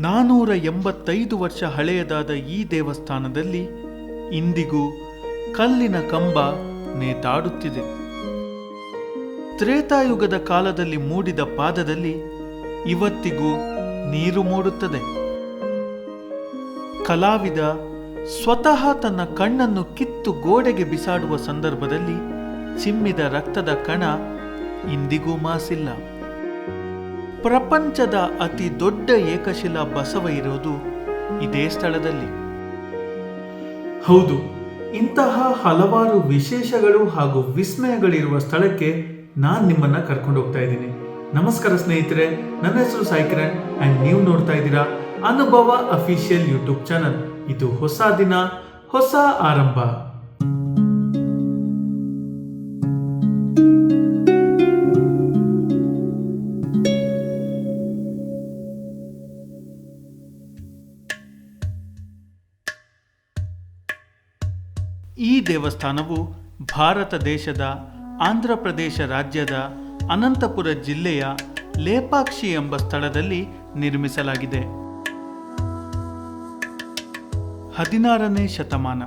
ನಾನೂರ ಎಂಬತ್ತೈದು ವರ್ಷ ಹಳೆಯದಾದ ಈ ದೇವಸ್ಥಾನದಲ್ಲಿ ಇಂದಿಗೂ ಕಲ್ಲಿನ ಕಂಬ ನೇತಾಡುತ್ತಿದೆ. ತ್ರೇತಾಯುಗದ ಕಾಲದಲ್ಲಿ ಮೂಡಿದ ಪಾದದಲ್ಲಿ ಇವತ್ತಿಗೂ ನೀರು ಮೂಡುತ್ತದೆ. ಕಲಾವಿದ ಸ್ವತಃ ತನ್ನ ಕಣ್ಣನ್ನು ಕಿತ್ತು ಗೋಡೆಗೆ ಬಿಸಾಡುವ ಸಂದರ್ಭದಲ್ಲಿ ಚಿಮ್ಮಿದ ರಕ್ತದ ಕಣ ಇಂದಿಗೂ ಮಾಸಿಲ್ಲ. ಪ್ರಪಂಚದ ಅತಿ ದೊಡ್ಡ ಏಕಶಿಲಾ ಬಸವ ಇರೋದು ಇದೇ ಸ್ಥಳದಲ್ಲಿ. ಹೌದು, ಇಂತಹ ಹಲವಾರು ವಿಶೇಷಗಳು ಹಾಗೂ ವಿಸ್ಮಯಗಳಿರುವ ಸ್ಥಳಕ್ಕೆ ನಾನು ನಿಮ್ಮನ್ನ ಕರ್ಕೊಂಡು ಹೋಗ್ತಾ ಇದ್ದೀನಿ. ನಮಸ್ಕಾರ ಸ್ನೇಹಿತರೆ, ನನ್ನ ಹೆಸರು ಸಾಯಿಕಿರಣ್ ಅಂಡ್ ನೀವು ನೋಡ್ತಾ ಇದ್ದೀರಾ ಅನುಭವ ಅಫಿಷಿಯಲ್ ಯೂಟ್ಯೂಬ್ ಚಾನಲ್. ಇದು ಹೊಸ ದಿನ, ಹೊಸ ಆರಂಭ. ದೇವಸ್ಥಾನವು ಭಾರತ ದೇಶದ ಆಂಧ್ರ ಪ್ರದೇಶ ರಾಜ್ಯದ ಅನಂತಪುರ ಜಿಲ್ಲೆಯ ಲೇಪಾಕ್ಷಿ ಎಂಬ ಸ್ಥಳದಲ್ಲಿ ನಿರ್ಮಿಸಲಾಗಿದೆ. ಹದಿನಾರನೇ ಶತಮಾನ.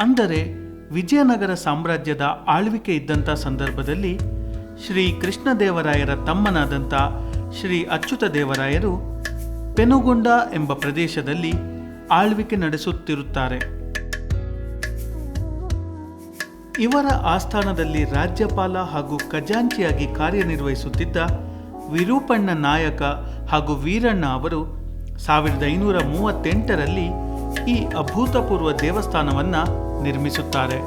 ಅಂದರೆ ವಿಜಯನಗರ ಸಾಮ್ರಾಜ್ಯದ ಆಳ್ವಿಕೆ ಇದ್ದಂಥ ಸಂದರ್ಭದಲ್ಲಿ ಶ್ರೀ ಕೃಷ್ಣದೇವರಾಯರ ತಮ್ಮನಾದಂಥ ಶ್ರೀ ಅಚ್ಯುತ ದೇವರಾಯರು ಪೆನುಗೊಂಡ ಎಂಬ ಪ್ರದೇಶದಲ್ಲಿ ಆಳ್ವಿಕೆ ನಡೆಸುತ್ತಿರುತ್ತಾರೆ. ಇವರ ಆಸ್ಥಾನದಲ್ಲಿ ರಾಜ್ಯಪಾಲ ಹಾಗೂ ಖಜಾಂಚಿಯಾಗಿ ಕಾರ್ಯನಿರ್ವಹಿಸುತ್ತಿದ್ದ ವಿರೂಪಣ್ಣ ನಾಯಕ ಹಾಗೂ ವೀರಣ್ಣ ಅವರು ಸಾವಿರದ ಐನೂರ ಮೂವತ್ತೆಂಟರಲ್ಲಿ ಈ ಅಭೂತಪೂರ್ವ ದೇವಸ್ಥಾನವನ್ನ ನಿರ್ಮಿಸುತ್ತಾರೆ.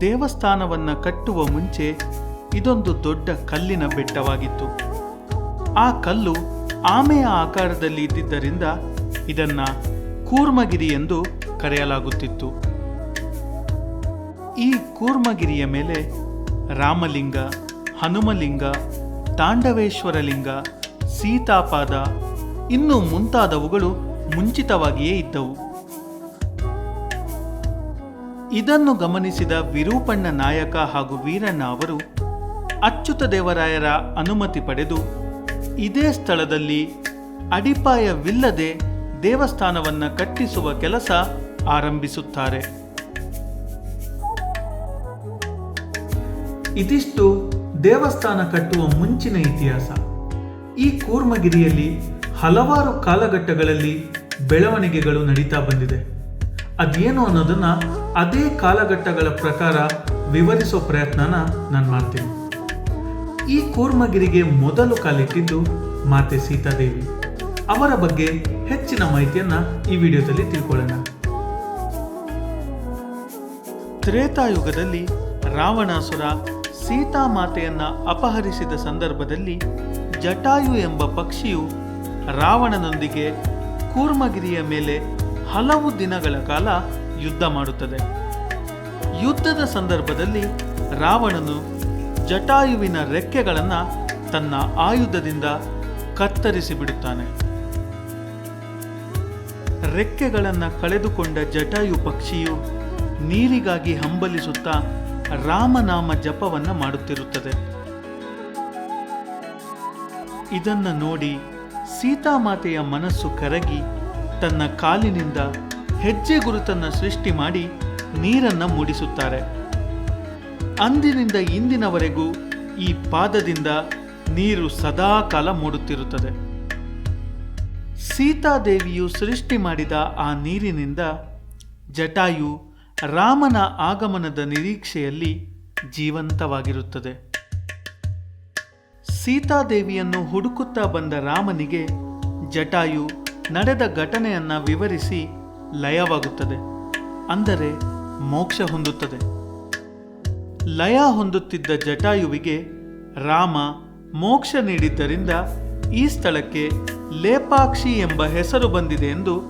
ದೇವಸ್ಥಾನವನ್ನ ಕಟ್ಟುವ ಮುಂಚೆ ಇದೊಂದು ದೊಡ್ಡ ಕಲ್ಲಿನ ಬೆಟ್ಟವಾಗಿತ್ತು. ಆ ಕಲ್ಲು ಆಮೆಯ ಆಕಾರದಲ್ಲಿ ಇದ್ದಿದ್ದರಿಂದ ಇದನ್ನ ಕೂರ್ಮಗಿರಿ ಎಂದು ಕರೆಯಲಾಗುತ್ತಿತ್ತು. ಈ ಕೂರ್ಮಗಿರಿಯ ಮೇಲೆ ರಾಮಲಿಂಗ, ಹನುಮಲಿಂಗ, ತಾಂಡವೇಶ್ವರಲಿಂಗ, ಸೀತಾಪಾದ, ಇನ್ನೂ ಮುಂತಾದವುಗಳು ಮುಂಚಿತವಾಗಿಯೇ ಇದ್ದವು. ಇದನ್ನು ಗಮನಿಸಿದ ವಿರೂಪಣ್ಣ ನಾಯಕ ಹಾಗೂ ವೀರಣ್ಣ ಅವರು ಅಚ್ಯುತ ದೇವರಾಯರ ಅನುಮತಿ ಪಡೆದು ಇದೇ ಸ್ಥಳದಲ್ಲಿ ಅಡಿಪಾಯವಿಲ್ಲದೆ ದೇವಸ್ಥಾನವನ್ನು ಕಟ್ಟಿಸುವ ಕೆಲಸ ಆರಂಭಿಸುತ್ತಾರೆ. ಇದಿಷ್ಟು ದೇವಸ್ಥಾನ ಕಟ್ಟುವ ಮುಂಚಿನ ಇತಿಹಾಸ. ಈ ಕೂರ್ಮಗಿರಿಯಲ್ಲಿ ಹಲವಾರು ಕಾಲಘಟ್ಟಗಳಲ್ಲಿ ಬೆಳವಣಿಗೆಗಳು ನಡೀತಾ ಬಂದಿದೆ. ಅದೇನು ಅನ್ನೋದನ್ನ ಅದೇ ಕಾಲಘಟ್ಟಗಳ ಪ್ರಕಾರ ವಿವರಿಸೋ ಪ್ರಯತ್ನನ ನಾನು ಮಾಡ್ತೀನಿ. ಈ ಕೂರ್ಮಗಿರಿಗೆ ಮೊದಲು ಕಾಲಿಟ್ಟಿದ್ದು ಮಾತೆ ಸೀತಾದೇವಿ. ಅವರ ಬಗ್ಗೆ ಹೆಚ್ಚಿನ ಮಾಹಿತಿಯನ್ನ ಈ ವಿಡಿಯೋದಲ್ಲಿ ತಿಳ್ಕೊಳ್ಳೋಣ. ತ್ರೇತಾಯುಗದಲ್ಲಿ ರಾವಣಾಸುರ ಸೀತಾಮಾತೆಯನ್ನ ಅಪಹರಿಸಿದ ಸಂದರ್ಭದಲ್ಲಿ ಜಟಾಯು ಎಂಬ ಪಕ್ಷಿಯು ರಾವಣನೊಂದಿಗೆ ಕೂರ್ಮಗಿರಿಯ ಮೇಲೆ ಹಲವು ದಿನಗಳ ಕಾಲ ಯುದ್ಧ ಮಾಡುತ್ತದೆ. ಯುದ್ಧದ ಸಂದರ್ಭದಲ್ಲಿ ರಾವಣನು ಜಟಾಯುವಿನ ರೆಕ್ಕೆಗಳನ್ನು ತನ್ನ ಆಯುಧದಿಂದ ಕತ್ತರಿಸಿ ಬಿಡುತ್ತಾನೆ. ರೆಕ್ಕೆಗಳನ್ನು ಕಳೆದುಕೊಂಡ ಜಟಾಯು ಪಕ್ಷಿಯು ನೀರಿಗಾಗಿ ಹಂಬಲಿಸುತ್ತಾ ರಾಮನಾಮ ಜಪವನ್ನು ಮಾಡುತ್ತಿರುತ್ತದೆ. ಇದನ್ನು ನೋಡಿ ಸೀತಾಮಾತೆಯ ಮನಸ್ಸು ಕರಗಿ ತನ್ನ ಕಾಲಿನಿಂದ ಹೆಜ್ಜೆ ಗುರುತನ್ನು ಸೃಷ್ಟಿ ಮಾಡಿ ನೀರನ್ನು ಮೂಡಿಸುತ್ತಾರೆ. ಅಂದಿನಿಂದ ಇಂದಿನವರೆಗೂ ಈ ಪಾದದಿಂದ ನೀರು ಸದಾ ಕಾಲ ಮೂಡುತ್ತಿರುತ್ತದೆ. ಸೀತಾದೇವಿಯು ಸೃಷ್ಟಿ ಮಾಡಿದ ಆ ನೀರಿನಿಂದ ಜಟಾಯು ರಾಮನ ಆಗಮನದ ನಿರೀಕ್ಷೆಯಲ್ಲಿ ಜೀವಂತವಾಗಿರುತ್ತದೆ. ಸೀತಾದೇವಿಯನ್ನು ಹುಡುಕುತ್ತಾ ಬಂದ ರಾಮನಿಗೆ ಜಟಾಯು ನಡೆದ ಘಟನೆಯನ್ನ ವಿವರಿಸಿ ಲಯವಾಗುತ್ತದೆ. ಅಂದರೆ ಮೋಕ್ಷ ಹೊಂದುತ್ತದೆ. ಲಯ ಹೊಂದುತ್ತಿದ್ದ ಜಟಾಯುವಿಗೆ ರಾಮ ಮೋಕ್ಷ ನೀಡಿದ್ದರಿಂದ ಈ ಸ್ಥಳಕ್ಕೆ ಲೇಪಾಕ್ಷಿ ಎಂಬ ಹೆಸರು ಬಂದಿದೆ ಎಂದು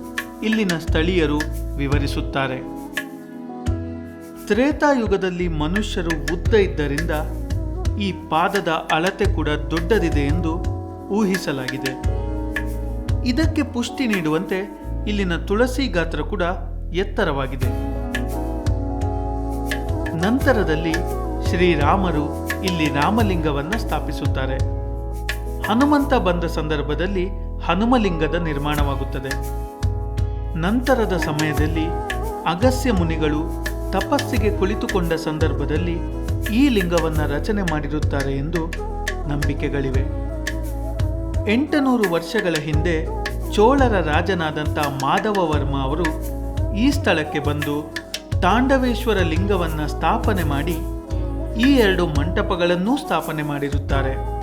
ಇಲ್ಲಿನ ಸ್ಥಳೀಯರು ವಿವರಿಸುತ್ತಾರೆ. ತ್ರೇತಾಯುಗದಲ್ಲಿ ಮನುಷ್ಯರು ಉದ್ದ ಇದ್ದರಿಂದ ಈ ಪಾದದ ಅಳತೆ ಕೂಡ ದೊಡ್ಡದಿದೆ ಎಂದು ಊಹಿಸಲಾಗಿದೆ. ಇದಕ್ಕೆ ಪುಷ್ಟಿ ನೀಡುವಂತೆ ಇಲ್ಲಿನ ತುಳಸಿ ಗಾತ್ರ ಕೂಡ ಎತ್ತರವಾಗಿದೆ. ನಂತರದಲ್ಲಿ ಶ್ರೀರಾಮರು ಇಲ್ಲಿ ರಾಮಲಿಂಗವನ್ನು ಸ್ಥಾಪಿಸುತ್ತಾರೆ. ಹನುಮಂತ ಬಂದ ಸಂದರ್ಭದಲ್ಲಿ ಹನುಮಲಿಂಗದ ನಿರ್ಮಾಣವಾಗುತ್ತದೆ. ನಂತರದ ಸಮಯದಲ್ಲಿ ಅಗಸ್ಯ ಮುನಿಗಳು ತಪಸ್ಸಿಗೆ ಕುಳಿತುಕೊಂಡ ಸಂದರ್ಭದಲ್ಲಿ ಈ ಲಿಂಗವನ್ನು ರಚನೆ ಮಾಡಿರುತ್ತಾರೆ ಎಂದು ನಂಬಿಕೆಗಳಿವೆ. ಎಂಟುನೂರು ವರ್ಷಗಳ ಹಿಂದೆ ಚೋಳರ ರಾಜನಾದಂಥ ಮಾಧವವರ್ಮ ಅವರು ಈ ಸ್ಥಳಕ್ಕೆ ಬಂದು ತಾಂಡವೇಶ್ವರ ಲಿಂಗವನ್ನು ಸ್ಥಾಪನೆ ಮಾಡಿ ಈ ಎರಡು ಮಂಟಪಗಳನ್ನೂ ಸ್ಥಾಪನೆ ಮಾಡಿರುತ್ತಾರೆ.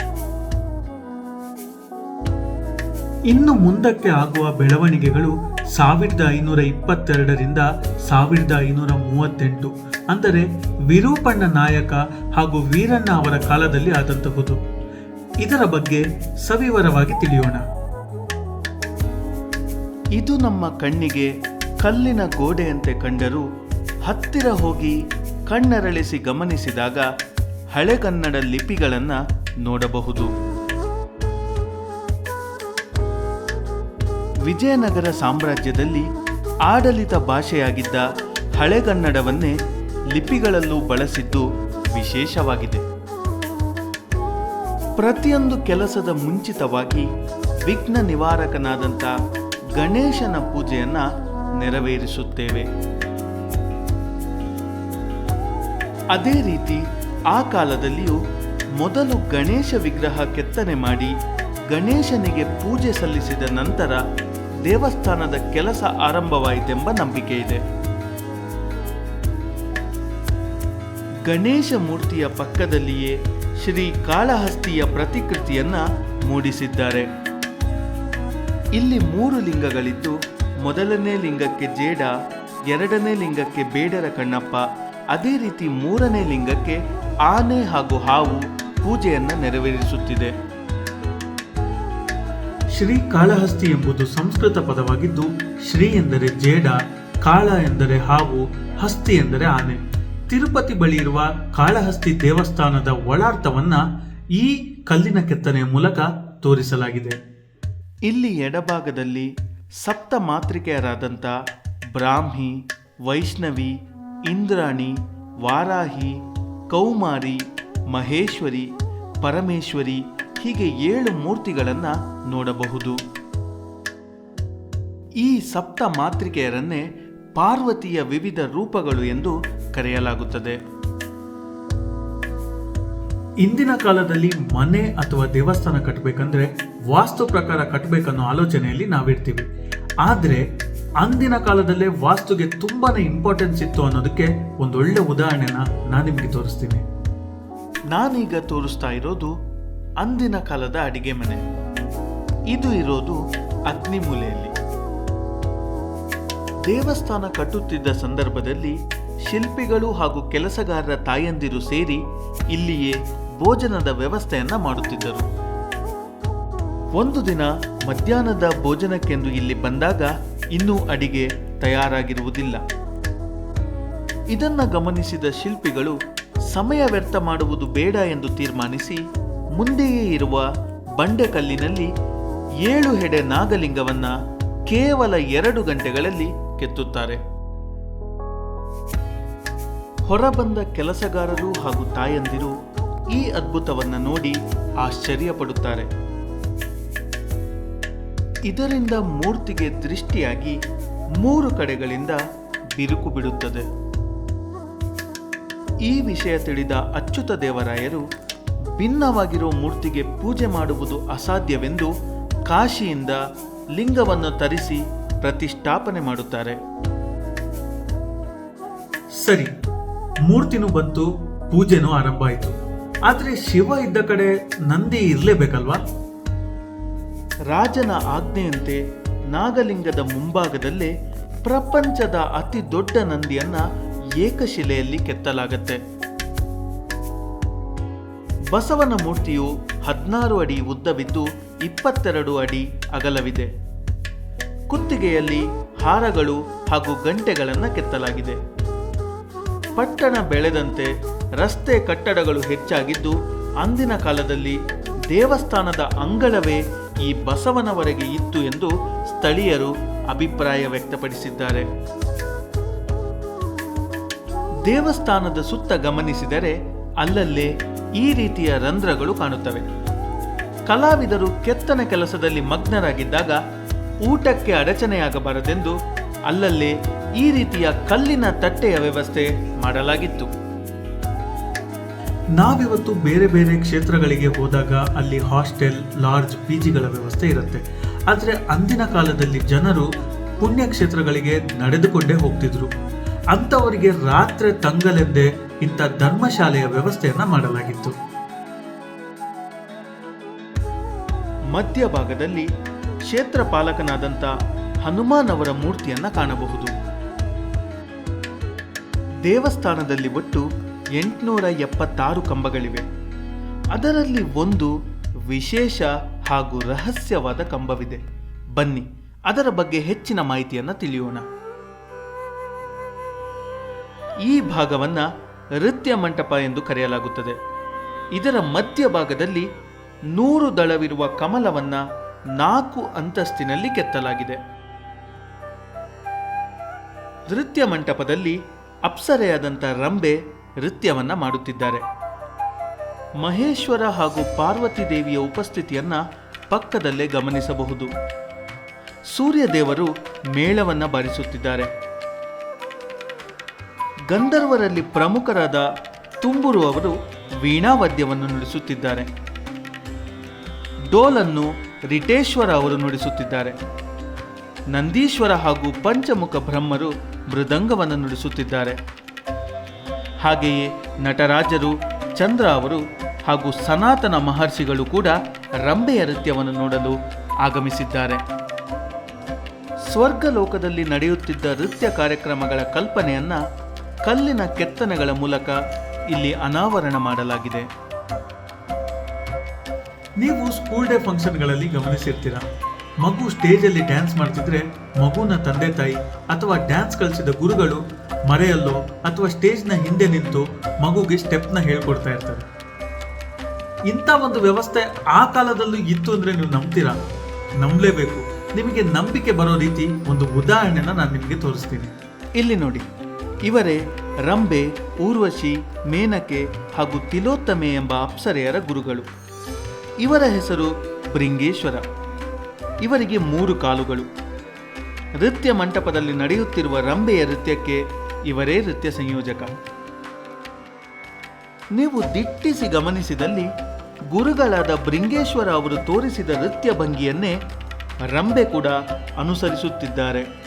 ಇನ್ನು ಮುಂದಕ್ಕೆ ಆಗುವ ಬೆಳವಣಿಗೆಗಳು ಸಾವಿರದ ಐನೂರ ಇಪ್ಪತ್ತೆರಡರಿಂದ ಸಾವಿರದ ಐನೂರ ಮೂವತ್ತೆಂಟು, ಅಂದರೆ ವಿರೂಪಣ್ಣ ನಾಯಕ ಹಾಗೂ ವೀರಣ್ಣ ಅವರ ಕಾಲದಲ್ಲಿ ಆದಂತಹುದು. ಇದರ ಬಗ್ಗೆ ಸವಿವರವಾಗಿ ತಿಳಿಯೋಣ. ಇದು ನಮ್ಮ ಕಣ್ಣಿಗೆ ಕಲ್ಲಿನ ಗೋಡೆಯಂತೆ ಕಂಡರೂ ಹತ್ತಿರ ಹೋಗಿ ಕಣ್ಣರಳಿಸಿ ಗಮನಿಸಿದಾಗ ಹಳೆಗನ್ನಡ ಲಿಪಿಗಳನ್ನು ನೋಡಬಹುದು. ವಿಜಯನಗರ ಸಾಮ್ರಾಜ್ಯದಲ್ಲಿ ಆಡಳಿತ ಭಾಷೆಯಾಗಿದ್ದ ಹಳೆಗನ್ನಡವನ್ನೇ ಲಿಪಿಗಳಲ್ಲೂ ಬಳಸಿದ್ದು ವಿಶೇಷವಾಗಿದೆ. ಪ್ರತಿಯೊಂದು ಕೆಲಸದ ಮುಂಚಿತವಾಗಿ ವಿಘ್ನ ನಿವಾರಕನಾದಂಥ ಗಣೇಶನ ಪೂಜೆಯನ್ನು ನೆರವೇರಿಸುತ್ತೇವೆ. ಅದೇ ರೀತಿ ಆ ಕಾಲದಲ್ಲಿಯೂ ಮೊದಲು ಗಣೇಶ ವಿಗ್ರಹ ಕೆತ್ತನೆ ಮಾಡಿ ಗಣೇಶನಿಗೆ ಪೂಜೆ ಸಲ್ಲಿಸಿದ ನಂತರ ದೇವಸ್ಥಾನದ ಕೆಲಸ ಆರಂಭವಾಯಿತೆಂಬ ನಂಬಿಕೆ ಇದೆ. ಗಣೇಶ ಮೂರ್ತಿಯ ಪಕ್ಕದಲ್ಲಿಯೇ ಶ್ರೀ ಕಾಳಹಸ್ತಿಯ ಪ್ರತಿಕೃತಿಯನ್ನ ಮೂಡಿಸಿದ್ದಾರೆ. ಇಲ್ಲಿ ಮೂರು ಲಿಂಗಗಳಿದ್ದು, ಮೊದಲನೇ ಲಿಂಗಕ್ಕೆ ಜೇಡ, ಎರಡನೇ ಲಿಂಗಕ್ಕೆ ಬೇಡರ ಕಣ್ಣಪ್ಪ, ಅದೇ ರೀತಿ ಮೂರನೇ ಲಿಂಗಕ್ಕೆ ಆನೆ ಹಾಗೂ ಹಾವು ಪೂಜೆಯನ್ನು ನೆರವೇರಿಸುತ್ತಿದೆ. ಶ್ರೀ ಕಾಳಹಸ್ತಿ ಎಂಬುದು ಸಂಸ್ಕೃತ ಪದವಾಗಿದ್ದು, ಶ್ರೀ ಎಂದರೆ ಜೇಡ, ಕಾಳ ಎಂದರೆ ಹಾವು, ಹಸ್ತಿ ಎಂದರೆ ಆನೆ. ತಿರುಪತಿ ಬಳಿ ಇರುವ ಕಾಳಹಸ್ತಿ ದೇವಸ್ಥಾನದ ಒಳಾರ್ಥವನ್ನ ಈ ಕಲ್ಲಿನ ಕೆತ್ತನೆಯ ಮೂಲಕ ತೋರಿಸಲಾಗಿದೆ. ಇಲ್ಲಿ ಎಡಭಾಗದಲ್ಲಿ ಸಪ್ತ ಮಾತೃಕೆಯರಾದಂಥ ಬ್ರಾಹ್ಮಿ, ವೈಷ್ಣವಿ, ಇಂದ್ರಾಣಿ, ವಾರಾಹಿ, ಕೌಮಾರಿ, ಮಹೇಶ್ವರಿ, ಪರಮೇಶ್ವರಿ ಹೀಗೆ ಏಳು ಮೂರ್ತಿಗಳನ್ನು ನೋಡಬಹುದು. ಈ ಸಪ್ತ ಮಾತೃಕೆಯರನ್ನೇ ಪಾರ್ವತಿಯ ವಿವಿಧ ರೂಪಗಳು ಎಂದು ಕರೆಯಲಾಗುತ್ತದೆ. ಇಂದಿನ ಕಾಲದಲ್ಲಿ ಮನೆ ಅಥವಾ ದೇವಸ್ಥಾನ ಕಟ್ಟಬೇಕಂದ್ರೆ ವಾಸ್ತು ಪ್ರಕಾರ ಕಟ್ಟಬೇಕನ್ನೋ ಆಲೋಚನೆಯಲ್ಲಿ ನಾವಿರ್ತೀವಿ. ಆದರೆ ಅಂದಿನ ಕಾಲದಲ್ಲೇ ವಾಸ್ತುಗೆ ತುಂಬಾನೇ ಇಂಪಾರ್ಟೆನ್ಸ್ ಇತ್ತು ಅನ್ನೋದಕ್ಕೆ ಒಂದೊಳ್ಳೆ ಉದಾಹರಣೆನ ನಾನು ನಿಮಗೆ ತೋರಿಸ್ತೀನಿ. ನಾನೀಗ ತೋರಿಸ್ತಾ ಇರೋದು ಅಂದಿನ ಕಾಲದ ಅಡಿಗೆ ಮನೆ. ಇದು ಇರೋದು ಅಗ್ನಿಮೂಲೆಯಲ್ಲಿ ದೇವಸ್ಥಾನ ಕಟ್ಟುತ್ತಿದ್ದ ಸಂದರ್ಭದಲ್ಲಿ ಶಿಲ್ಪಿಗಳು ಹಾಗೂ ಕೆಲಸಗಾರರ ತಾಯಂದಿರು ಸೇರಿ ಇಲ್ಲಿಯೇ ಭೋಜನದ ವ್ಯವಸ್ಥೆಯನ್ನ ಮಾಡುತ್ತಿದ್ದರು. ಒಂದು ದಿನ ಮಧ್ಯಾಹ್ನದ ಭೋಜನಕ್ಕೆಂದು ಇಲ್ಲಿ ಬಂದಾಗ ಇನ್ನೂ ಅಡಿಗೆ ತಯಾರಾಗಿರುವುದಿಲ್ಲ. ಇದನ್ನ ಗಮನಿಸಿದ ಶಿಲ್ಪಿಗಳು ಸಮಯ ವ್ಯರ್ಥ ಮಾಡುವುದು ಬೇಡ ಎಂದು ತೀರ್ಮಾನಿಸಿ ಮುಂದೆಯೇ ಇರುವ ಬಂಡೆಕಲ್ಲಿನಲ್ಲಿ ಏಳು ಹೆಡೆ ನಾಗಲಿಂಗವನ್ನ ಕೇವಲ ಎರಡು ಗಂಟೆಗಳಲ್ಲಿ ಕೆತ್ತುತ್ತಾರೆ. ಹೊರಬಂದ ಕೆಲಸಗಾರರು ಹಾಗೂ ತಾಯಂದಿರು ಈ ಅದ್ಭುತವನ್ನ ನೋಡಿ ಆಶ್ಚರ್ಯ ಪಡುತ್ತಾರೆ ಇದರಿಂದ ಮೂರ್ತಿಗೆ ದೃಷ್ಟಿಯಾಗಿ ಮೂರು ಕಡೆಗಳಿಂದ ಬಿರುಕು ಬಿಡುತ್ತದೆ. ಈ ವಿಷಯ ತಿಳಿದ ಅಚ್ಯುತ ದೇವರಾಯರು ಭಿನ್ನವಾಗಿರೋ ಮೂರ್ತಿಗೆ ಪೂಜೆ ಮಾಡುವುದು ಅಸಾಧ್ಯವೆಂದು ಕಾಶಿಯಿಂದ ಲಿಂಗವನ್ನು ತರಿಸಿ ಪ್ರತಿಷ್ಠಾಪನೆ ಮಾಡುತ್ತಾರೆ. ಸರಿ, ಮೂರ್ತಿನೂ ಬಂತು, ಪೂಜೆನೂ ಆರಂಭ ಆಯಿತು. ಆದರೆ ಶಿವ ಇದ್ದ ಕಡೆ ನಂದಿ ಇರಲೇಬೇಕಲ್ವಾ? ರಾಜನ ಆಜ್ಞೆಯಂತೆ ನಾಗಲಿಂಗದ ಮುಂಭಾಗದಲ್ಲೇ ಪ್ರಪಂಚದ ಅತಿ ದೊಡ್ಡ ನಂದಿಯನ್ನ ಏಕಶಿಲೆಯಲ್ಲಿ ಕೆತ್ತಲಾಗತ್ತೆ. ಬಸವನ ಮೂರ್ತಿಯು ಹದಿನಾರು ಅಡಿ ಉದ್ದವಿದ್ದು ಇಪ್ಪತ್ತೆರಡು ಅಡಿ ಅಗಲವಿದೆ. ಕುತ್ತಿಗೆಯಲ್ಲಿ ಹಾರಗಳು ಹಾಗೂ ಗಂಟೆಗಳನ್ನು ಕೆತ್ತಲಾಗಿದೆ. ಪಟ್ಟಣ ಬೆಳೆದಂತೆ ರಸ್ತೆ ಕಟ್ಟಡಗಳು ಹೆಚ್ಚಾಗಿದ್ದು ಅಂದಿನ ಕಾಲದಲ್ಲಿ ದೇವಸ್ಥಾನದ ಅಂಗಳವೇ ಈ ಬಸವನವರೆಗೆ ಇತ್ತು ಎಂದು ಸ್ಥಳೀಯರು ಅಭಿಪ್ರಾಯ ವ್ಯಕ್ತಪಡಿಸಿದ್ದಾರೆ. ದೇವಸ್ಥಾನದ ಸುತ್ತ ಗಮನಿಸಿದರೆ ಅಲ್ಲಲ್ಲೇ ಈ ರೀತಿಯ ರಂಧ್ರಗಳು ಕಾಣುತ್ತವೆ. ಕಲಾವಿದರು ಕೆತ್ತನೆ ಕೆಲಸದಲ್ಲಿ ಮಗ್ನರಾಗಿದ್ದಾಗ ಊಟಕ್ಕೆ ಅಡಚಣೆಯಾಗಬಾರದೆಂದು ಅಲ್ಲಲ್ಲಿ ಈ ರೀತಿಯ ಕಲ್ಲಿನ ತಟ್ಟೆಯ ವ್ಯವಸ್ಥೆ ಮಾಡಲಾಗಿತ್ತು. ನಾವಿವತ್ತು ಬೇರೆ ಬೇರೆ ಕ್ಷೇತ್ರಗಳಿಗೆ ಹೋದಾಗ ಅಲ್ಲಿ ಹಾಸ್ಟೆಲ್, ಲಾಡ್ಜ್, ಪಿಜಿಗಳ ವ್ಯವಸ್ಥೆ ಇರುತ್ತೆ. ಆದರೆ ಅಂದಿನ ಕಾಲದಲ್ಲಿ ಜನರು ಪುಣ್ಯಕ್ಷೇತ್ರಗಳಿಗೆ ನಡೆದುಕೊಂಡೇ ಹೋಗ್ತಿದ್ರು. ಅಂಥವರಿಗೆ ರಾತ್ರಿ ತಂಗಲೆಂದೇ ಇಂಥ ಧರ್ಮಶಾಲೆಯ ವ್ಯವಸ್ಥೆಯನ್ನ ಮಾಡಲಾಗಿತ್ತು. ಮಧ್ಯಭಾಗದಲ್ಲಿ ಕ್ಷೇತ್ರ ಪಾಲಕನಾದಂಥ ಹನುಮಾನ್ ಅವರ ಮೂರ್ತಿಯನ್ನ ಕಾಣಬಹುದು. ದೇವಸ್ಥಾನದಲ್ಲಿ ಒಟ್ಟು ಎಂಟುನೂರ ಎಪ್ಪತ್ತಾರು ಕಂಬಗಳಿವೆ. ಅದರಲ್ಲಿ ಒಂದು ವಿಶೇಷ ಹಾಗೂ ರಹಸ್ಯವಾದ ಕಂಬವಿದೆ. ಬನ್ನಿ, ಅದರ ಬಗ್ಗೆ ಹೆಚ್ಚಿನ ಮಾಹಿತಿಯನ್ನು ತಿಳಿಯೋಣ. ಈ ಭಾಗವನ್ನ ನೃತ್ಯ ಮಂಟಪ ಎಂದು ಕರೆಯಲಾಗುತ್ತದೆ. ಇದರ ಮಧ್ಯಭಾಗದಲ್ಲಿ ನೂರು ದಳವಿರುವ ಕಮಲವನ್ನ ನಾಲ್ಕು ಅಂತಸ್ತಿನಲ್ಲಿ ಕೆತ್ತಲಾಗಿದೆ. ನೃತ್ಯ ಮಂಟಪದಲ್ಲಿ ಅಪ್ಸರೆಯಾದಂಥ ರಂಬೆ ನೃತ್ಯವನ್ನ ಮಾಡುತ್ತಿದ್ದಾರೆ. ಮಹೇಶ್ವರ ಹಾಗೂ ಪಾರ್ವತಿ ದೇವಿಯ ಉಪಸ್ಥಿತಿಯನ್ನ ಪಕ್ಕದಲ್ಲೇ ಗಮನಿಸಬಹುದು. ಸೂರ್ಯದೇವರು ಮೇಳವನ್ನ ಬಾರಿಸುತ್ತಿದ್ದಾರೆ. ಗಂಧರ್ವರಲ್ಲಿ ಪ್ರಮುಖರಾದ ತುಂಬುರು ಅವರು ವೀಣಾವಾದ್ಯವನ್ನು ನುಡಿಸುತ್ತಿದ್ದಾರೆ. ಡೋಲನ್ನು ರಿಟೇಶ್ವರ ಅವರು ನುಡಿಸುತ್ತಿದ್ದಾರೆ. ನಂದೀಶ್ವರ ಹಾಗೂ ಪಂಚಮುಖ ಬ್ರಹ್ಮರು ಮೃದಂಗವನ್ನು ನುಡಿಸುತ್ತಿದ್ದಾರೆ. ಹಾಗೆಯೇ ನಟರಾಜರು ಚಂದ್ರ ಅವರು ಹಾಗೂ ಸನಾತನ ಮಹರ್ಷಿಗಳು ಕೂಡ ರಂಬೆಯ ನೃತ್ಯವನ್ನು ನೋಡಲು ಆಗಮಿಸಿದ್ದಾರೆ. ಸ್ವರ್ಗಲೋಕದಲ್ಲಿ ನಡೆಯುತ್ತಿದ್ದ ನೃತ್ಯ ಕಾರ್ಯಕ್ರಮಗಳ ಕಲ್ಪನೆಯನ್ನ ಕಲ್ಲಿನ ಕೆತ್ತನೆಗಳ ಮೂಲಕ ಇಲ್ಲಿ ಅನಾವರಣ ಮಾಡಲಾಗಿದೆ. ನೀವು ಸ್ಕೂಲ್ ಡೇ ಫಂಕ್ಷನ್ಗಳಲ್ಲಿ ಗಮನಿಸಿರ್ತೀರ? ಮಗು ಸ್ಟೇಜಲ್ಲಿ ಡ್ಯಾನ್ಸ್ ಮಾಡ್ತಿದ್ರೆ ಮಗುನ ತಂದೆ ತಾಯಿ ಅಥವಾ ಡ್ಯಾನ್ಸ್ ಕಲಿಸಿದ ಗುರುಗಳು ಮರೆಯಲ್ಲೋ ಅಥವಾ ಸ್ಟೇಜ್ನ ಹಿಂದೆ ನಿಂತು ಮಗುಗೆ ಸ್ಟೆಪ್ನ ಹೇಳ್ಕೊಡ್ತಾ ಇರ್ತಾರೆ. ಇಂಥ ಒಂದು ವ್ಯವಸ್ಥೆ ಆ ಕಾಲದಲ್ಲೂ ಇತ್ತು ಅಂದ್ರೆ ನೀವು ನಂಬ್ತೀರಾ? ನಂಬಲೇಬೇಕು. ನಿಮಗೆ ನಂಬಿಕೆ ಬರೋ ರೀತಿ ಒಂದು ಉದಾಹರಣೆನ ನಾನು ನಿಮಗೆ ತೋರಿಸ್ತೀನಿ. ಇಲ್ಲಿ ನೋಡಿ. ಇವರೇ ರಂಬೆ, ಊರ್ವಶಿ, ಮೇನಕೆ ಹಾಗೂ ತಿಲೋತ್ತಮೆ ಎಂಬ ಅಪ್ಸರೆಯರ ಗುರುಗಳು. ಇವರ ಹೆಸರು ಬೃಂಗೇಶ್ವರ. ಇವರಿಗೆ ಮೂರು ಕಾಲುಗಳು. ನೃತ್ಯ ಮಂಟಪದಲ್ಲಿ ನಡೆಯುತ್ತಿರುವ ರಂಬೆಯ ನೃತ್ಯಕ್ಕೆ ಇವರೇ ನೃತ್ಯ ಸಂಯೋಜಕ. ನೀವು ದಿಟ್ಟಿಸಿ ಗಮನಿಸಿದಲ್ಲಿ ಗುರುಗಳಾದ ಬೃಂಗೇಶ್ವರ ಅವರು ತೋರಿಸಿದ ನೃತ್ಯ ಭಂಗಿಯನ್ನೇ ರಂಬೆ ಕೂಡ ಅನುಸರಿಸುತ್ತಿದ್ದಾರೆ.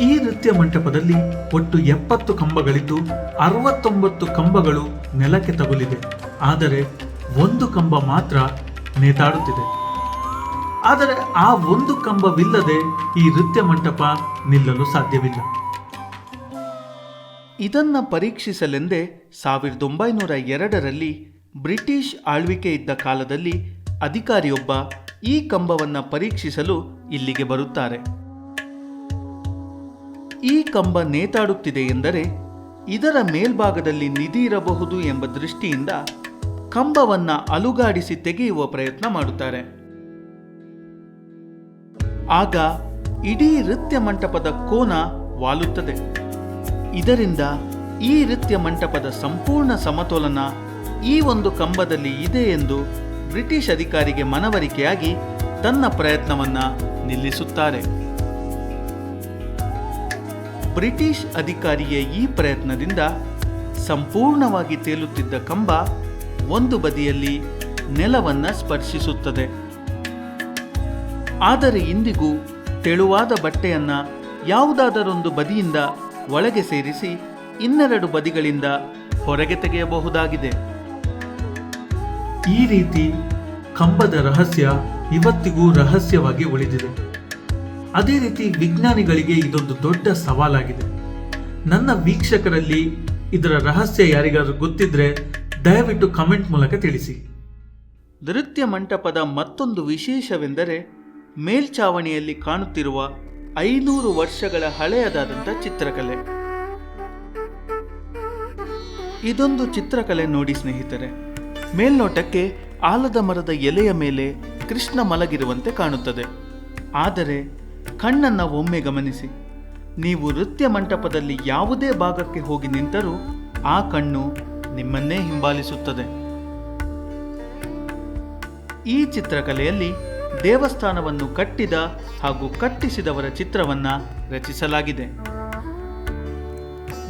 ಈ ನೃತ್ಯ ಮಂಟಪದಲ್ಲಿ ಒಟ್ಟು ಎಪ್ಪತ್ತು ಕಂಬಗಳಿದ್ದು ಅರವತ್ತೊಂಬತ್ತು ಕಂಬಗಳು ನೆಲಕ್ಕೆ ತಗುಲಿದೆ. ಆದರೆ ಒಂದು ಕಂಬ ಮಾತ್ರ ನೇತಾಡುತ್ತಿದೆ. ಆದರೆ ಆ ಒಂದು ಕಂಬವಿಲ್ಲದೆ ಈ ನೃತ್ಯ ಮಂಟಪ ನಿಲ್ಲಲು ಸಾಧ್ಯವಿಲ್ಲ. ಇದನ್ನ ಪರೀಕ್ಷಿಸಲೆಂದೇ ಸಾವಿರದ ಒಂಬೈನೂರ ಎರಡರಲ್ಲಿ ಬ್ರಿಟಿಷ್ ಆಳ್ವಿಕೆ ಇದ್ದ ಕಾಲದಲ್ಲಿ ಅಧಿಕಾರಿಯೊಬ್ಬ ಈ ಕಂಬವನ್ನು ಪರೀಕ್ಷಿಸಲು ಇಲ್ಲಿಗೆ ಬರುತ್ತಾರೆ. ಈ ಕಂಬ ನೇತಾಡುತ್ತಿದೆ ಎಂದರೆ ಇದರ ಮೇಲ್ಭಾಗದಲ್ಲಿ ನಿಧಿ ಇರಬಹುದು ಎಂಬ ದೃಷ್ಟಿಯಿಂದ ಕಂಬವನ್ನು ಅಲುಗಾಡಿಸಿ ತೆಗೆಯುವ ಪ್ರಯತ್ನ ಮಾಡುತ್ತಾರೆ. ಆಗ ಇಡೀ ನೃತ್ಯ ಮಂಟಪದ ಕೋನ ವಾಲುತ್ತದೆ. ಇದರಿಂದ ಈ ನೃತ್ಯ ಮಂಟಪದ ಸಂಪೂರ್ಣ ಸಮತೋಲನ ಈ ಒಂದು ಕಂಬದಲ್ಲಿ ಇದೆ ಎಂದು ಬ್ರಿಟಿಷ್ ಅಧಿಕಾರಿಗೆ ಮನವರಿಕೆಯಾಗಿ ತನ್ನ ಪ್ರಯತ್ನವನ್ನು ನಿಲ್ಲಿಸುತ್ತಾರೆ. ಬ್ರಿಟಿಷ್ ಅಧಿಕಾರಿಯ ಈ ಪ್ರಯತ್ನದಿಂದ ಸಂಪೂರ್ಣವಾಗಿ ತೇಲುತ್ತಿದ್ದ ಕಂಬ ಒಂದು ಬದಿಯಲ್ಲಿ ನೆಲವನ್ನು ಸ್ಪರ್ಶಿಸುತ್ತದೆ. ಆದರೆ ಇಂದಿಗೂ ತೆಳುವಾದ ಬಟ್ಟೆಯನ್ನು ಯಾವುದಾದರೊಂದು ಬದಿಯಿಂದ ಒಳಗೆ ಸೇರಿಸಿ ಇನ್ನೆರಡು ಬದಿಗಳಿಂದ ಹೊರಗೆ ತೆಗೆಯಬಹುದಾಗಿದೆ. ಈ ರೀತಿ ಕಂಬದ ರಹಸ್ಯ ಇವತ್ತಿಗೂ ರಹಸ್ಯವಾಗಿ ಉಳಿದಿದೆ. ಅದೇ ರೀತಿ ವಿಜ್ಞಾನಿಗಳಿಗೆ ಇದೊಂದು ದೊಡ್ಡ ಸವಾಲಾಗಿದೆ. ನನ್ನ ವೀಕ್ಷಕರಲ್ಲಿ ಇದರ ರಹಸ್ಯ ಯಾರಿಗಾದ್ರೂ ಗೊತ್ತಿದ್ರೆ ದಯವಿಟ್ಟು ಕಮೆಂಟ್ ಮೂಲಕ ತಿಳಿಸಿ. ನೃತ್ಯ ಮಂಟಪದ ಮತ್ತೊಂದು ವಿಶೇಷವೆಂದರೆ ಮೇಲ್ಛಾವಣಿಯಲ್ಲಿ ಕಾಣುತ್ತಿರುವ ಐನೂರು ವರ್ಷಗಳ ಹಳೆಯದಾದಂಥ ಚಿತ್ರಕಲೆ. ಇದೊಂದು ಚಿತ್ರಕಲೆ ನೋಡಿ ಸ್ನೇಹಿತರೆ. ಮೇಲ್ನೋಟಕ್ಕೆ ಆಲದ ಮರದ ಎಲೆಯ ಮೇಲೆ ಕೃಷ್ಣ ಮಲಗಿರುವಂತೆ ಕಾಣುತ್ತದೆ. ಆದರೆ ಕಣ್ಣನ್ನ ಒಮ್ಮೆ ಗಮನಿಸಿ. ನೀವು ನೃತ್ಯ ಮಂಟಪದಲ್ಲಿ ಯಾವುದೇ ಭಾಗಕ್ಕೆ ಹೋಗಿ ನಿಂತರೂ ಆ ಕಣ್ಣು ನಿಮ್ಮನ್ನೇ ಹಿಂಬಾಲಿಸುತ್ತದೆ. ಈ ಚಿತ್ರಕಲೆಯಲ್ಲಿ ದೇವಸ್ಥಾನವನ್ನು ಕಟ್ಟಿದ ಹಾಗೂ ಕಟ್ಟಿಸಿದವರ ಚಿತ್ರವನ್ನ ರಚಿಸಲಾಗಿದೆ.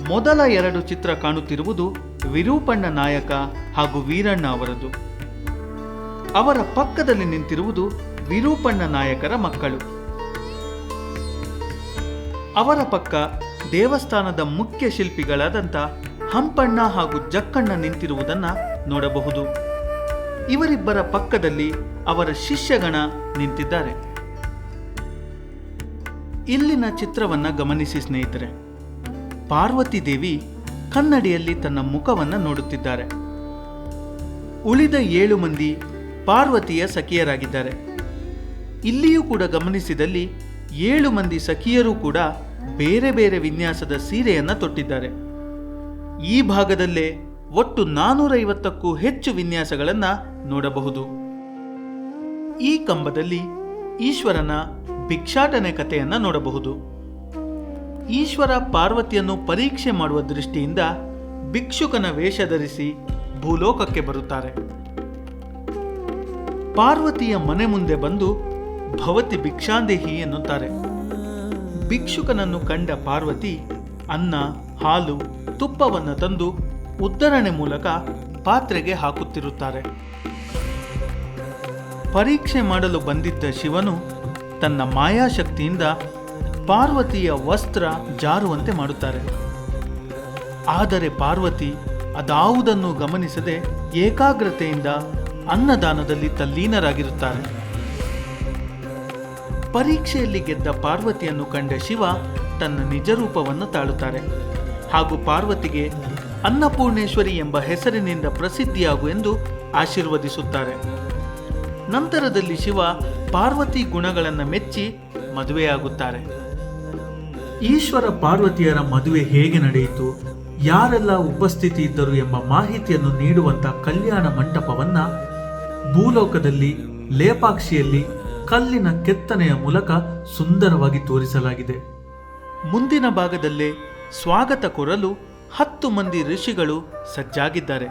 ಮೊದಲ ಎರಡು ಚಿತ್ರ ಕಾಣುತ್ತಿರುವುದು ವಿರೂಪಣ್ಣ ನಾಯಕ ಹಾಗೂ ವೀರಣ್ಣ ಅವರದು. ಅವರ ಪಕ್ಕದಲ್ಲಿ ನಿಂತಿರುವುದು ವಿರೂಪಣ್ಣ ನಾಯಕರ ಮಕ್ಕಳು. ಅವರ ಪಕ್ಕ ದೇವಸ್ಥಾನದ ಮುಖ್ಯ ಶಿಲ್ಪಿಗಳಾದಂಥ ಹಂಪಣ್ಣ ಹಾಗೂ ಜಕ್ಕಣ್ಣ ನಿಂತಿರುವುದನ್ನ ನೋಡಬಹುದು. ಇವರಿಬ್ಬರ ಪಕ್ಕದಲ್ಲಿ ಅವರ ಶಿಷ್ಯಗಣ ನಿಂತಿದ್ದಾರೆ. ಇಲ್ಲಿನ ಚಿತ್ರವನ್ನ ಗಮನಿಸಿ ಸ್ನೇಹಿತರೆ. ಪಾರ್ವತಿ ದೇವಿ ಕನ್ನಡಿಯಲ್ಲಿ ತನ್ನ ಮುಖವನ್ನ ನೋಡುತ್ತಿದ್ದಾರೆ. ಉಳಿದ ಏಳು ಮಂದಿ ಪಾರ್ವತಿಯ ಸಖಿಯರಾಗಿದ್ದಾರೆ. ಇಲ್ಲಿಯೂ ಕೂಡ ಗಮನಿಸಿದಲ್ಲಿ ಏಳು ಮಂದಿ ಸಖಿಯರೂ ಕೂಡ ಬೇರೆ ಬೇರೆ ವಿನ್ಯಾಸದ ಸೀರೆಯನ್ನು ತೊಟ್ಟಿದ್ದಾರೆ. ಈ ಭಾಗದಲ್ಲೇ ಒಟ್ಟು ನಾನೂರೈವತ್ತಕ್ಕೂ ಹೆಚ್ಚು ವಿನ್ಯಾಸಗಳನ್ನು ನೋಡಬಹುದು. ಈ ಕಂಬದಲ್ಲಿ ಈಶ್ವರನ ಭಿಕ್ಷಾಟನೆ ಕಥೆಯನ್ನು ನೋಡಬಹುದು. ಈಶ್ವರ ಪಾರ್ವತಿಯನ್ನು ಪರೀಕ್ಷೆ ಮಾಡುವ ದೃಷ್ಟಿಯಿಂದ ಭಿಕ್ಷುಕನ ವೇಷ ಧರಿಸಿ ಭೂಲೋಕಕ್ಕೆ ಬರುತ್ತಾರೆ. ಪಾರ್ವತಿಯ ಮನೆ ಮುಂದೆ ಬಂದು ಭವತಿ ಭಿಕ್ಷಾಂದೇಹಿ ಎನ್ನುತ್ತಾರೆ. ಭಿಕ್ಷುಕನನ್ನು ಕಂಡ ಪಾರ್ವತಿ ಅನ್ನ, ಹಾಲು, ತುಪ್ಪವನ್ನು ತಂದು ಉತ್ತರಣೆ ಮೂಲಕ ಪಾತ್ರೆಗೆ ಹಾಕುತ್ತಿರುತ್ತಾರೆ. ಪರೀಕ್ಷೆ ಮಾಡಲು ಬಂದಿದ್ದ ಶಿವನು ತನ್ನ ಮಾಯಾಶಕ್ತಿಯಿಂದ ಪಾರ್ವತಿಯ ವಸ್ತ್ರ ಜಾರುವಂತೆ ಮಾಡುತ್ತಾರೆ. ಆದರೆ ಪಾರ್ವತಿ ಅದಾವುದನ್ನು ಗಮನಿಸದೆ ಏಕಾಗ್ರತೆಯಿಂದ ಅನ್ನದಾನದಲ್ಲಿ ತಲ್ಲೀನರಾಗಿರುತ್ತಾರೆ. ಪರೀಕ್ಷೆಯಲ್ಲಿ ಗೆದ್ದ ಪಾರ್ವತಿಯನ್ನು ಕಂಡ ಶಿವ ತನ್ನ ನಿಜ ರೂಪವನ್ನು ತಾಳುತ್ತಾರೆ. ಹಾಗೂ ಪಾರ್ವತಿಗೆ ಅನ್ನಪೂರ್ಣೇಶ್ವರಿ ಎಂಬ ಹೆಸರಿನಿಂದ ಪ್ರಸಿದ್ಧಿಯಾಗು ಎಂದು ಆಶೀರ್ವದಿಸುತ್ತಾರೆ. ನಂತರದಲ್ಲಿ ಶಿವ ಪಾರ್ವತಿ ಗುಣಗಳನ್ನು ಮೆಚ್ಚಿ ಮದುವೆಯಾಗುತ್ತಾರೆ. ಈಶ್ವರ ಪಾರ್ವತಿಯರ ಮದುವೆ ಹೇಗೆ ನಡೆಯಿತು, ಯಾರೆಲ್ಲ ಉಪಸ್ಥಿತಿ ಇದ್ದರು ಎಂಬ ಮಾಹಿತಿಯನ್ನು ನೀಡುವಂತ ಕಲ್ಯಾಣ ಮಂಟಪವನ್ನ ಭೂಲೋಕದಲ್ಲಿ ಲೇಪಾಕ್ಷಿಯಲ್ಲಿ ಕಲ್ಲಿನ ಕೆತ್ತನೆಯ ಮೂಲಕ ಸುಂದರವಾಗಿ ತೋರಿಸಲಾಗಿದೆ. ಮುಂದಿನ ಭಾಗದಲ್ಲೇ ಸ್ವಾಗತ ಕೋರಲು ಹತ್ತು ಮಂದಿ ಋಷಿಗಳು ಸಜ್ಜಾಗಿದ್ದಾರೆ.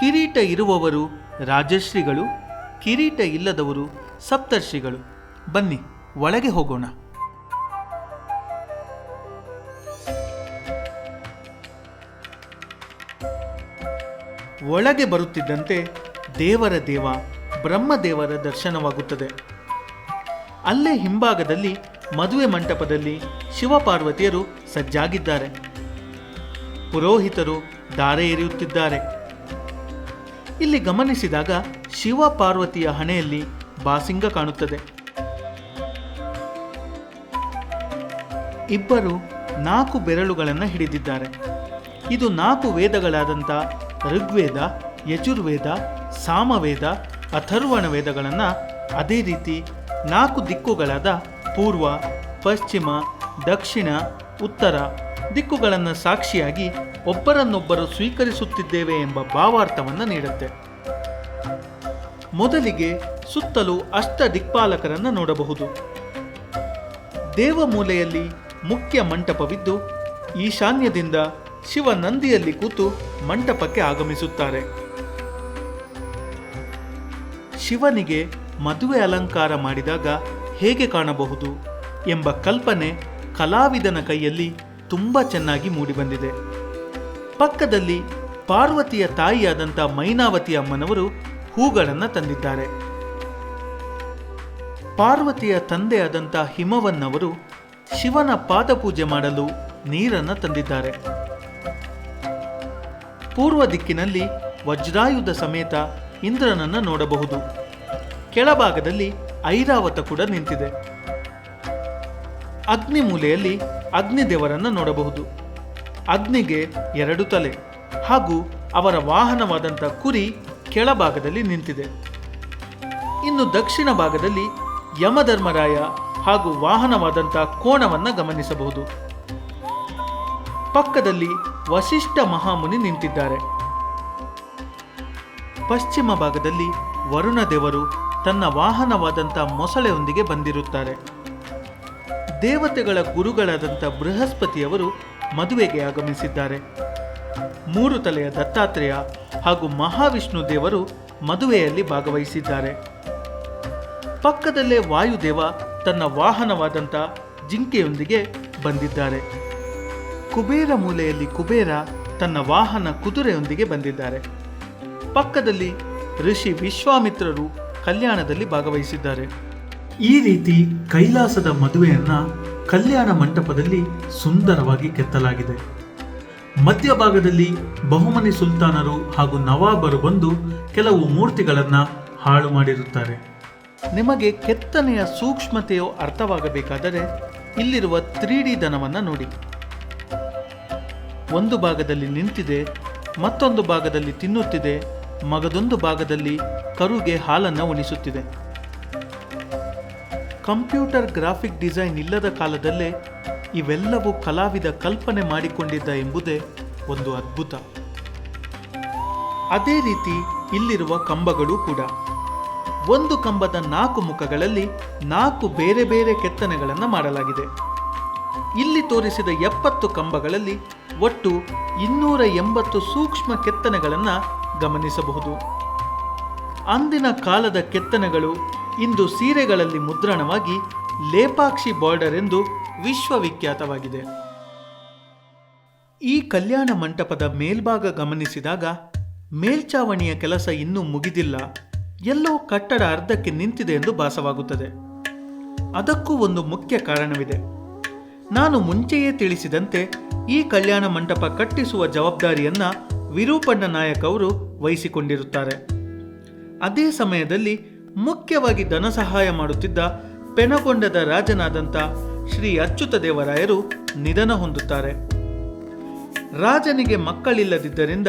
ಕಿರೀಟ ಇರುವವರು ರಾಜಶ್ರೀಗಳು, ಕಿರೀಟ ಇಲ್ಲದವರು ಸಪ್ತರ್ಷಿಗಳು. ಬನ್ನಿ, ಒಳಗೆ ಹೋಗೋಣ. ಒಳಗೆ ಬರುತ್ತಿದ್ದಂತೆ ದೇವರ ದೇವ ಬ್ರಹ್ಮದೇವರ ದರ್ಶನವಾಗುತ್ತದೆ. ಅಲ್ಲೇ ಹಿಂಭಾಗದಲ್ಲಿ ಮದುವೆ ಮಂಟಪದಲ್ಲಿ ಶಿವಪಾರ್ವತಿಯರು ಸಜ್ಜಾಗಿದ್ದಾರೆ. ಪುರೋಹಿತರು ದಾರೆ ಎರೆಯುತ್ತಿದ್ದಾರೆ. ಇಲ್ಲಿ ಗಮನಿಸಿದಾಗ ಶಿವ ಪಾರ್ವತಿಯ ಹಣೆಯಲ್ಲಿ ಬಾಸಿಂಗ ಕಾಣುತ್ತದೆ. ಇಬ್ಬರು ನಾಲ್ಕು ಬೆರಳುಗಳನ್ನು ಹಿಡಿದಿದ್ದಾರೆ. ಇದು ನಾಲ್ಕು ವೇದಗಳಾದಂಥ ಋಗ್ವೇದ, ಯಜುರ್ವೇದ, ಸಾಮವೇದ ಅಥರ್ವಣ ವೇದಗಳನ್ನು ಅದೇ ರೀತಿ ನಾಲ್ಕು ದಿಕ್ಕುಗಳಾದ ಪೂರ್ವ, ಪಶ್ಚಿಮ, ದಕ್ಷಿಣ, ಉತ್ತರ ದಿಕ್ಕುಗಳನ್ನು ಸಾಕ್ಷಿಯಾಗಿ ಒಬ್ಬರನ್ನೊಬ್ಬರು ಸ್ವೀಕರಿಸುತ್ತಿದ್ದೇವೆ ಎಂಬ ಭಾವಾರ್ಥವನ್ನು ನೀಡುತ್ತೆ. ಮೊದಲಿಗೆ ಸುತ್ತಲೂ ಅಷ್ಟ ದಿಕ್ಪಾಲಕರನ್ನು ನೋಡಬಹುದು. ದೇವಮೂಲೆಯಲ್ಲಿ ಮುಖ್ಯ ಮಂಟಪವಿದ್ದು, ಈಶಾನ್ಯದಿಂದ ಶಿವ ನಂದಿಯಲ್ಲಿ ಕೂತು ಮಂಟಪಕ್ಕೆ ಆಗಮಿಸುತ್ತಾರೆ. ಶಿವನಿಗೆ ಮದುವೆ ಅಲಂಕಾರ ಮಾಡಿದಾಗ ಹೇಗೆ ಕಾಣಬಹುದು ಎಂಬ ಕಲ್ಪನೆ ಕಲಾವಿದನ ಕೈಯಲ್ಲಿ ತುಂಬ ಚೆನ್ನಾಗಿ ಮೂಡಿಬಂದಿದೆ. ಪಕ್ಕದಲ್ಲಿ ಪಾರ್ವತಿಯ ತಾಯಿಯಾದಂಥ ಮೈನಾವತಿ ಅಮ್ಮನವರು ಹೂಗಳನ್ನು ತಂದಿದ್ದಾರೆ. ಪಾರ್ವತಿಯ ತಂದೆಯಾದಂಥ ಹಿಮವನ್ನವರು ಶಿವನ ಪಾದಪೂಜೆ ಮಾಡಲು ನೀರನ್ನು ತಂದಿದ್ದಾರೆ. ಪೂರ್ವ ದಿಕ್ಕಿನಲ್ಲಿ ವಜ್ರಾಯುಧ ಸಮೇತ ಇಂದ್ರನನ್ನು ನೋಡಬಹುದು. ಕೆಳಭಾಗದಲ್ಲಿ ಐರಾವತ ಕೂಡ ನಿಂತಿದೆ. ಅಗ್ನಿ ಮೂಲೆಯಲ್ಲಿ ಅಗ್ನಿದೇವರನ್ನು ನೋಡಬಹುದು. ಅಗ್ನಿಗೆ ಎರಡು ತಲೆ ಹಾಗೂ ಅವರ ವಾಹನವಾದಂಥ ಕುರಿ ಕೆಳಭಾಗದಲ್ಲಿ ನಿಂತಿದೆ. ಇನ್ನು ದಕ್ಷಿಣ ಭಾಗದಲ್ಲಿ ಯಮಧರ್ಮರಾಯ ಹಾಗೂ ವಾಹನವಾದಂಥ ಕೋಣವನ್ನು ಗಮನಿಸಬಹುದು. ಪಕ್ಕದಲ್ಲಿ ವಶಿಷ್ಠ ಮಹಾಮುನಿ ನಿಂತಿದ್ದಾರೆ. ಪಶ್ಚಿಮ ಭಾಗದಲ್ಲಿ ವರುಣ ದೇವರು ತನ್ನ ವಾಹನವಾದಂಥ ಮೊಸಳೆಯೊಂದಿಗೆ ಬಂದಿರುತ್ತಾರೆ. ದೇವತೆಗಳ ಗುರುಗಳಾದಂಥ ಬೃಹಸ್ಪತಿಯವರು ಮದುವೆಗೆ ಆಗಮಿಸಿದ್ದಾರೆ. ಮೂರು ತಲೆಯ ದತ್ತಾತ್ರೇಯ ಹಾಗೂ ಮಹಾವಿಷ್ಣು ದೇವರು ಮದುವೆಯಲ್ಲಿ ಭಾಗವಹಿಸಿದ್ದಾರೆ. ಪಕ್ಕದಲ್ಲೇ ವಾಯುದೇವ ತನ್ನ ವಾಹನವಾದಂಥ ಜಿಂಕೆಯೊಂದಿಗೆ ಬಂದಿದ್ದಾರೆ. ಕುಬೇರ ಮೂಲೆಯಲ್ಲಿ ಕುಬೇರ ತನ್ನ ವಾಹನ ಕುದುರೆಯೊಂದಿಗೆ ಬಂದಿದ್ದಾರೆ. ಪಕ್ಕದಲ್ಲಿ ಋಷಿ ವಿಶ್ವಾಮಿತ್ರರು ಕಲ್ಯಾಣದಲ್ಲಿ ಭಾಗವಹಿಸಿದ್ದಾರೆ. ಈ ರೀತಿ ಕೈಲಾಸದ ಮದುವೆಯನ್ನ ಕಲ್ಯಾಣ ಮಂಟಪದಲ್ಲಿ ಸುಂದರವಾಗಿ ಕೆತ್ತಲಾಗಿದೆ. ಮಧ್ಯಭಾಗದಲ್ಲಿ ಬಹುಮನಿ ಸುಲ್ತಾನರು ಹಾಗೂ ನವಾಬರು ಬಂದು ಕೆಲವು ಮೂರ್ತಿಗಳನ್ನು ಹಾಳು ಮಾಡಿರುತ್ತಾರೆ. ನಿಮಗೆ ಕೆತ್ತನೆಯ ಸೂಕ್ಷ್ಮತೆಯು ಅರ್ಥವಾಗಬೇಕಾದರೆ ಇಲ್ಲಿರುವ ತ್ರೀ ಡಿ ದನವನ್ನು ನೋಡಿ. ಒಂದು ಭಾಗದಲ್ಲಿ ನಿಂತಿದೆ ಮತ್ತೊಂದು ಭಾಗದಲ್ಲಿ ತಿನ್ನುತ್ತಿದೆ ಮಗದೊಂದು ಭಾಗದಲ್ಲಿ ಕರುಗೆ ಹಾಲನ್ನು ಉಣಿಸುತ್ತಿದೆ. ಕಂಪ್ಯೂಟರ್ ಗ್ರಾಫಿಕ್ ಡಿಸೈನ್ ಇಲ್ಲದ ಕಾಲದಲ್ಲೇ ಇವೆಲ್ಲವೂ ಕಲಾವಿದ ಕಲ್ಪನೆ ಮಾಡಿಕೊಂಡಿದ್ದ ಎಂಬುದೇ ಒಂದು ಅದ್ಭುತ. ಅದೇ ರೀತಿ ಇಲ್ಲಿರುವ ಕಂಬಗಳು ಕೂಡ. ಒಂದು ಕಂಬದ ನಾಲ್ಕು ಮುಖಗಳಲ್ಲಿ ನಾಲ್ಕು ಬೇರೆ ಬೇರೆ ಕೆತ್ತನೆಗಳನ್ನು ಮಾಡಲಾಗಿದೆ. ಇಲ್ಲಿ ತೋರಿಸಿದ ಎಪ್ಪತ್ತು ಕಂಬಗಳಲ್ಲಿ ಒಟ್ಟು ಇನ್ನೂರ ಎಂಬತ್ತು ಸೂಕ್ಷ್ಮ ಕೆತ್ತನೆಗಳನ್ನು ಗಮನಿಸಬಹುದು. ಅಂದಿನ ಕಾಲದ ಕೆತ್ತನೆಗಳು ಇಂದು ಸೀರೆಗಳಲ್ಲಿ ಮುದ್ರಣವಾಗಿ ಲೇಪಾಕ್ಷಿ ಬಾರ್ಡರ್ ಎಂದು ವಿಶ್ವವಿಖ್ಯಾತವಾಗಿದೆ. ಈ ಕಲ್ಯಾಣ ಮಂಟಪದ ಮೇಲ್ಭಾಗ ಗಮನಿಸಿದಾಗ ಮೇಲ್ಚಾವಣಿಯ ಕೆಲಸ ಇನ್ನೂ ಮುಗಿದಿಲ್ಲ. ಎಲ್ಲೋ ಕಟ್ಟಡ ಅರ್ಧಕ್ಕೆ ನಿಂತಿದೆ ಎಂದು ಭಾಸವಾಗುತ್ತದೆ. ಅದಕ್ಕೂ ಒಂದು ಮುಖ್ಯ ಕಾರಣವಿದೆ. ನಾನು ಮುಂಚೆಯೇ ತಿಳಿಸಿದಂತೆ ಈ ಕಲ್ಯಾಣ ಮಂಟಪ ಕಟ್ಟಿಸುವ ಜವಾಬ್ದಾರಿಯನ್ನ ವಿರೂಪಣ್ಣ ನಾಯಕ್ ಅವರು ವಹಿಸಿಕೊಂಡಿರುತ್ತಾರೆ. ಅದೇ ಸಮಯದಲ್ಲಿ ಮುಖ್ಯವಾಗಿ ಧನ ಸಹಾಯ ಮಾಡುತ್ತಿದ್ದ ಪೆನಗೊಂಡದ ರಾಜನಾದಂಥ ಶ್ರೀ ಅಚ್ಯುತ ದೇವರಾಯರು ನಿಧನ ಹೊಂದುತ್ತಾರೆ. ರಾಜನಿಗೆ ಮಕ್ಕಳಿಲ್ಲದಿದ್ದರಿಂದ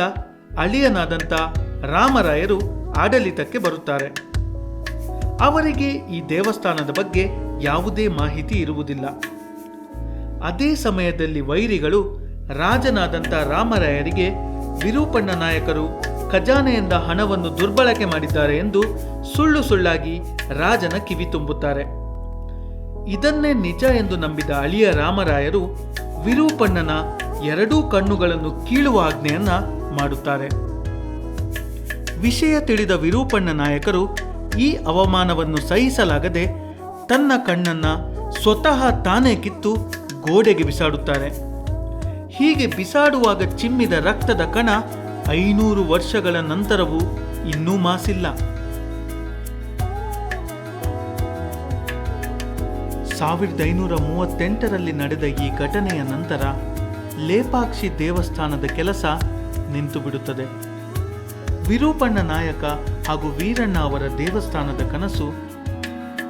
ಅಳಿಯನಾದಂಥ ರಾಮರಾಯರು ಆಡಳಿತಕ್ಕೆ ಬರುತ್ತಾರೆ. ಅವರಿಗೆ ಈ ದೇವಸ್ಥಾನದ ಬಗ್ಗೆ ಯಾವುದೇ ಮಾಹಿತಿ ಇರುವುದಿಲ್ಲ. ಅದೇ ಸಮಯದಲ್ಲಿ ವೈರಿಗಳು ರಾಜನಾದಂಥ ರಾಮರಾಯರಿಗೆ ವಿರೂಪಣ್ಣ ನಾಯಕರು ಖಜಾನೆಯಿಂದ ಹಣವನ್ನು ದುರ್ಬಳಕೆ ಮಾಡಿದ್ದಾರೆ ಎಂದು ಸುಳ್ಳು ಸುಳ್ಳಾಗಿ ರಾಜನ ಕಿವಿ ತುಂಬುತ್ತಾರೆ. ಇದನ್ನೇ ನಿಜ ಎಂದು ನಂಬಿದ ಅಳಿಯ ರಾಮರಾಯರು ವಿರೂಪಣ್ಣನ ಎರಡೂ ಕಣ್ಣುಗಳನ್ನು ಕೀಳುವ ಆಜ್ಞೆಯನ್ನ ಮಾಡುತ್ತಾರೆ. ವಿಷಯ ತಿಳಿದ ವಿರೂಪಣ್ಣ ನಾಯಕರು ಈ ಅವಮಾನವನ್ನು ಸಹಿಸಲಾಗದೆ ತನ್ನ ಕಣ್ಣನ್ನ ಸ್ವತಃ ತಾನೇ ಕಿತ್ತು ಗೋಡೆಗೆ ಬಿಸಾಡುತ್ತಾರೆ. ಹೀಗೆ ಬಿಸಾಡುವಾಗ ಚಿಮ್ಮಿದ ರಕ್ತದ ಕಣ ಐನೂರು ವರ್ಷಗಳ ನಂತರವೂ ಇನ್ನೂ ಮಾಸಿಲ್ಲ. ಸಾವಿರದ ಐನೂರ ಮೂವತ್ತೆಂಟರಲ್ಲಿ ನಡೆದ ಈ ಘಟನೆಯ ನಂತರ ಲೇಪಾಕ್ಷಿ ದೇವಸ್ಥಾನದ ಕೆಲಸ ನಿಂತು ಬಿಡುತ್ತದೆ ವಿರೂಪಣ್ಣ ನಾಯಕ ಹಾಗೂ ವೀರಣ್ಣ ಅವರ ದೇವಸ್ಥಾನದ ಕನಸು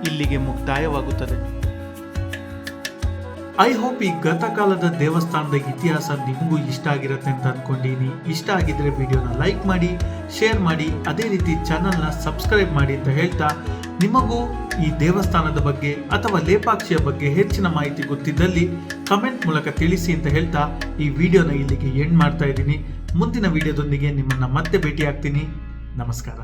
ಇಲ್ಲಿಗೆ ಮುಕ್ತಾಯವಾಗುತ್ತದೆ. ಐ ಹೋಪ್ ಈ ಗತಕಾಲದ ದೇವಸ್ಥಾನದ ಇತಿಹಾಸ ನಿಮಗೂ ಇಷ್ಟ ಆಗಿರುತ್ತೆ ಅಂತ ಅನ್ಕೊಂಡಿನಿ ಇಷ್ಟ ಆಗಿದ್ರೆ ವಿಡಿಯೋನ ಲೈಕ್ ಮಾಡಿ ಶೇರ್ ಮಾಡಿ, ಅದೇ ರೀತಿ ಚಾನಲ್ನ ಸಬ್ಸ್ಕ್ರೈಬ್ ಮಾಡಿ ಅಂತ ಹೇಳ್ತಾ, ನಿಮಗೂ ಈ ದೇವಸ್ಥಾನದ ಬಗ್ಗೆ ಅಥವಾ ಲೇಪಾಕ್ಷಿಯ ಬಗ್ಗೆ ಹೆಚ್ಚಿನ ಮಾಹಿತಿ ಗೊತ್ತಿದ್ದಲ್ಲಿ ಕಮೆಂಟ್ ಮೂಲಕ ತಿಳಿಸಿ ಅಂತ ಹೇಳ್ತಾ, ಈ ವಿಡಿಯೋನ ಇಲ್ಲಿಗೆ ಎಂಡ್ ಮಾಡ್ತಾ ಇದ್ದೀನಿ. ಮುಂದಿನ ವಿಡಿಯೋದೊಂದಿಗೆ ನಿಮ್ಮನ್ನ ಮತ್ತೆ ಭೇಟಿ ಆಗ್ತೀನಿ ನಮಸ್ಕಾರ.